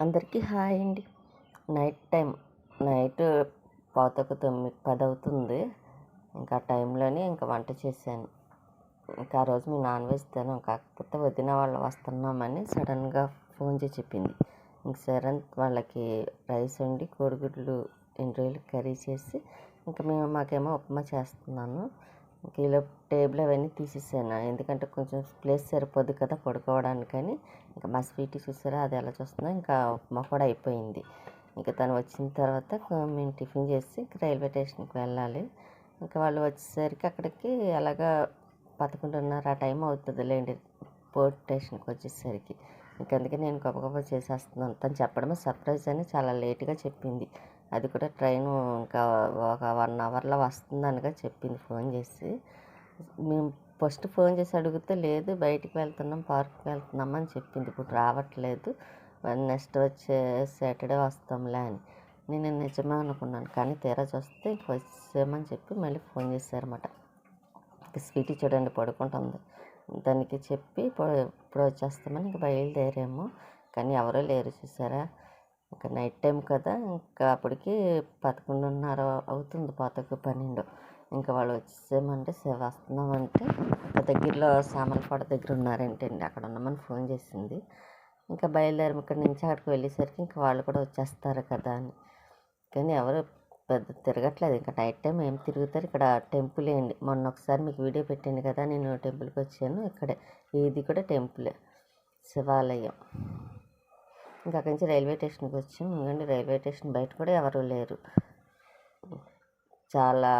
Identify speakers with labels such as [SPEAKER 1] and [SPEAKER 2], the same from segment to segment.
[SPEAKER 1] అందరికీ హాయ్ అండి. Night time night పాతకు తొమ్మిది పది అవుతుంది ఇంకా టైంలోనే ఇంకా వంట చేశాను. ఇంకా ఆ రోజు మీ నాన్ వెజ్ తినాం కాకపోతే వదిన వాళ్ళు వస్తున్నామని సడన్గా ఫోన్ చేసి చెప్పింది. ఇంక సరే వాళ్ళకి రైస్ వండి కోడిగుడ్లు ఎన్ని రోజులు కర్రీ చేసి ఇంకా మేము మాకేమో ఉప్మా చేస్తున్నాను. ఇంక టేబుల్ అవన్నీ తీసేసాను. ఎందుకంటే కొంచెం ప్లేస్ సరిపోదు కదా పడుకోవడానికని. ఇంకా మా స్వీట్ చూసారా? అది ఎలా చూస్తుందో ఇంకా ఉప్మా కూడా అయిపోయింది. ఇంకా తను వచ్చిన తర్వాత మేము టిఫిన్ చేసి రైల్వే స్టేషన్కి వెళ్ళాలి. ఇంకా వాళ్ళు వచ్చేసరికి అక్కడికి అలాగా పదకొండున్నర ఆ టైం అవుతుంది లేండి పోర్ట్ స్టేషన్కి వచ్చేసరికి. ఇంక అందుకే నేను గొప్ప గొప్ప చేసేస్తున్నాను. తను చెప్పడమే సర్ప్రైజ్ అని చాలా లేట్గా చెప్పింది. అది కూడా ట్రైన్ ఇంకా ఒక వన్ అవర్లో వస్తుందనగా చెప్పింది ఫోన్ చేసి. మేము ఫస్ట్ ఫోన్ చేసి అడిగితే లేదు బయటికి వెళ్తున్నాం పార్క్కి వెళ్తున్నాం అని చెప్పింది. ఇప్పుడు రావట్లేదు. నెక్స్ట్ వచ్చే సాటర్డే వస్తాంలే అని. నేను నిజమే అనుకున్నాను. కానీ తీరా చూస్తే ఇంక వచ్చేయమని చెప్పి మళ్ళీ ఫోన్ చేశారన్నమాట. స్వీటీ చూడండి పడుకుంటుంది. దానికి చెప్పి ఇప్పుడు ఇప్పుడు వచ్చేస్తామని ఇంక బయలుదేరాము. కానీ ఎవరో లేరు చూసారా? ఇంకా నైట్ టైం కదా ఇంకా అప్పటికి పదకొండున్నర అవుతుంది పాతకు పన్నెండు. ఇంకా వాళ్ళు వచ్చేసామంటే "సరే, వస్తున్నామంటే ఇంకా దగ్గరలో సామలపాడ దగ్గర ఉన్నారేంటండి అక్కడ ఉన్నామని ఫోన్ చేసింది. ఇంకా బయలుదేరం ఇక్కడ నుంచి అక్కడికి వెళ్ళేసరికి ఇంకా వాళ్ళు కూడా వచ్చేస్తారు కదా అని. కానీ ఎవరు పెద్ద తిరగట్లేదు ఇంకా నైట్ టైం ఏం తిరుగుతారు ఇక్కడ టెంపుల్ ఏంటి మొన్న ఒకసారి మీకు వీడియో పెట్టాను కదా నేను టెంపుల్కి వచ్చాను ఇక్కడే ఇది కూడా టెంపులే శివాలయం. ఇంకా అక్కడి నుంచి రైల్వే స్టేషన్కి వచ్చాం ఎందుకంటే రైల్వే స్టేషన్ బయట కూడా ఎవరు లేరు. చాలా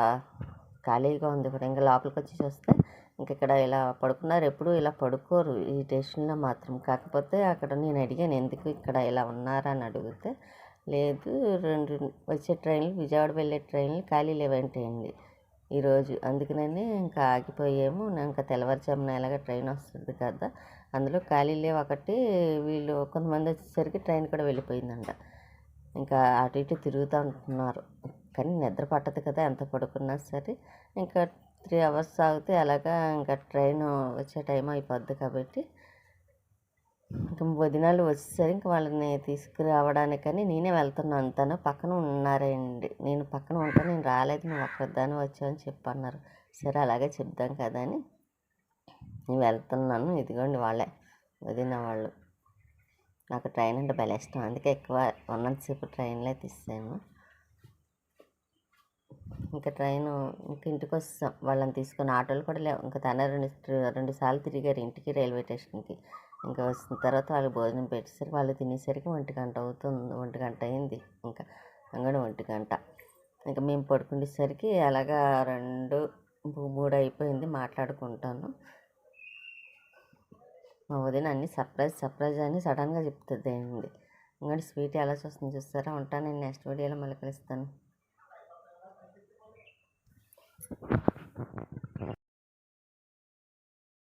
[SPEAKER 1] ఖాళీగా ఉంది ఇక్కడ ఇంకా లోపలికి వచ్చి చూస్తే ఇంక ఇక్కడ ఇలా పడుకున్నారు. ఎప్పుడు ఇలా పడుకోరు ఈ స్టేషన్లో మాత్రం. కాకపోతే అక్కడ నేను అడిగాను ఎందుకు ఇక్కడ ఇలా ఉన్నారా? అని అడిగితే లేదు రెండు వచ్చే ట్రైన్లు విజయవాడ వెళ్ళే ట్రైన్లు ఖాళీ లేవంటండి ఈరోజు. అందుకనని ఇంకా ఆగిపోయాము. ఇంకా తెల్లవారుజామున ఎలాగ ట్రైన్ వస్తుంది కదా అందులో ఖాళీ లేవు ఒకటి వీళ్ళు కొంతమంది వచ్చేసరికి ట్రైన్ కూడా వెళ్ళిపోయిందంట. ఇంకా అటు ఇటు తిరుగుతూ ఉంటున్నారు. కానీ నిద్ర పట్టదు కదా ఎంత పడుకున్నా సరే. ఇంకా త్రీ అవర్స్ ఆగితే అలాగా ఇంకా ట్రైన్ వచ్చే టైం అయిపోద్ది కాబట్టి ఇంకా వదినాలు వచ్చేసరికి ఇంకా వాళ్ళని తీసుకురావడానికని నేనే వెళ్తున్నాను తను పక్కన ఉన్నారండి నేను పక్కన ఉంటాను నేను రాలేదు. నువ్వు ఒక్కదాన్ని వచ్చావని చెప్పన్నారు. సరే అలాగే చెప్దాం కదా అని నేను వెళ్తున్నాను. ఇదిగోండి వాళ్ళే వదిన వాళ్ళు. నాకు ట్రైన్ అంటే భలే ఇష్టం. అందుకే ఎక్కువ ఉన్నంతసేపు ట్రైన్లో తీసాను ఇంకా ట్రైన్ ఇంక ఇంటికి వస్తాం. వాళ్ళని తీసుకొని ఆటోలు కూడా లేవు. ఇంకా తనే రెండు రెండు సార్లు తిరిగారు ఇంటికి రైల్వే స్టేషన్కి. ఇంకా వచ్చిన తర్వాత వాళ్ళు భోజనం పెట్టేసరికి వాళ్ళు తినేసరికి ఒంటి గంట అవుతుంది ఒంటి గంట అయింది. ఇంకా అంగడి ఒంటి గంట. ఇంకా మేము పడుకునేసరికి అలాగా రెండు మూడు అయిపోయింది మాట్లాడుకుంటాను. మా వదిన అన్ని సర్ప్రైజ్ సర్ప్రైజ్ అని సడన్గా చెప్తుంది అండి. ఇంకా స్వీట్ ఎలా చూస్తుంది చూస్తారా? ఉంటాను నేను నెక్స్ట్ వీడియోలో మళ్ళీ కలుస్తాను.